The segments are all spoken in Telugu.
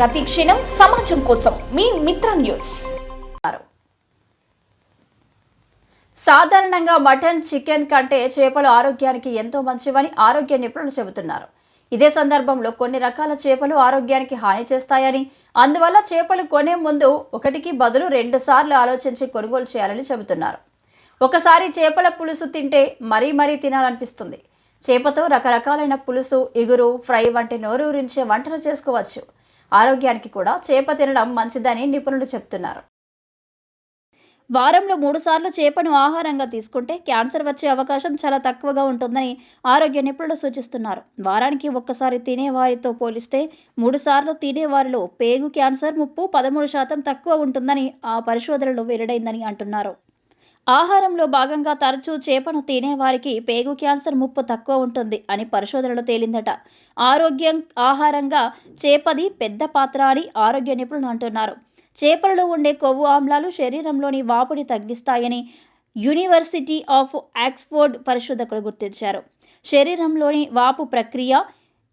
ప్రతి క్షణం సమాజం కోసం మీ మిత్ర న్యూస్. సాధారణంగా మటన్ చికెన్ కంటే చేపలు ఆరోగ్యానికి ఎంతో మంచివని ఆరోగ్య నిపుణులు చెబుతున్నారు. ఇదే సందర్భంలో కొన్ని రకాల చేపలు ఆరోగ్యానికి హాని చేస్తాయని అందువల్ల చేపలు కొనే ముందు ఒకటికి బదులు రెండు సార్లు ఆలోచించి కొనుగోలు చేయాలని చెబుతున్నారు. ఒకసారి చేపల పులుసు తింటే మరీ మరీ తినాలనిపిస్తుంది. చేపతో రకరకాలైన పులుసు ఇగురు ఫ్రై వంటి నోరూరించే వంటలు చేసుకోవచ్చు. ఆరోగ్యానికి కూడా చేప తినడం మంచిదని నిపుణులు చెప్తున్నారు. వారంలో మూడుసార్లు చేపను ఆహారంగా తీసుకుంటే క్యాన్సర్ వచ్చే అవకాశం చాలా తక్కువగా ఉంటుందని ఆరోగ్య నిపుణులు సూచిస్తున్నారు. వారానికి ఒక్కసారి తినేవారితో పోలిస్తే మూడుసార్లు తినేవారిలో పేగు క్యాన్సర్ ముప్పు పదమూడు శాతం తక్కువ ఉంటుందని ఆ పరిశోధనలో వెల్లడైందని అంటున్నారు. ఆహారంలో భాగంగా తరచూ చేపను తినేవారికి పేగు క్యాన్సర్ ముప్పు తక్కువ ఉంటుంది అని పరిశోధనలో తేలిందట. ఆరోగ్యం ఆహారంగా చేపది పెద్ద పాత్ర అని ఆరోగ్య నిపుణులు అంటున్నారు. చేపలలో ఉండే కొవ్వు ఆమ్లాలు శరీరంలోని వాపుని తగ్గిస్తాయని యూనివర్సిటీ ఆఫ్ ఆక్స్ఫోర్డ్ పరిశోధకులు గుర్తించారు. శరీరంలోని వాపు ప్రక్రియ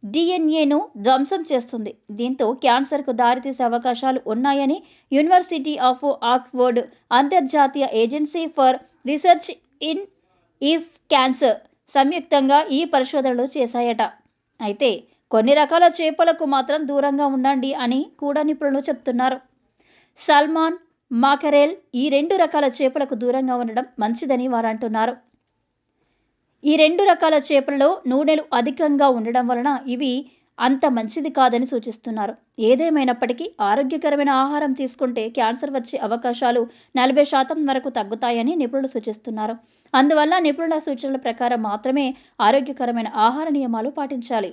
డిఎన్ఏను ధ్వంసం చేస్తుంది. దీంతో క్యాన్సర్కు దారితీసే అవకాశాలు ఉన్నాయని యూనివర్సిటీ ఆఫ్ ఆక్స్ఫోర్డ్ అంతర్జాతీయ agency for research in if cancer సంయుక్తంగా ఈ పరిశోధనలు చేశాయట. అయితే కొన్ని రకాల చేపలకు మాత్రం దూరంగా ఉండండి అని కూడా నిపుణులు చెప్తున్నారు. సల్మాన్ మాకరేల్ ఈ రెండు రకాల చేపలకు దూరంగా ఉండడం మంచిదని వారు అంటున్నారు ఈ రెండు రకాల చేపలలో నూనెలు అధికంగా ఉండడం వలన ఇవి అంత మంచిది కాదని సూచిస్తున్నారు. ఏదేమైనప్పటికీ ఆరోగ్యకరమైన ఆహారం తీసుకుంటే క్యాన్సర్ వచ్చే అవకాశాలు నలభై శాతం వరకు తగ్గుతాయని నిపుణులు సూచిస్తున్నారు. అందువల్ల నిపుణుల సూచనల ప్రకారం మాత్రమే ఆరోగ్యకరమైన ఆహార నియమాలు పాటించాలి.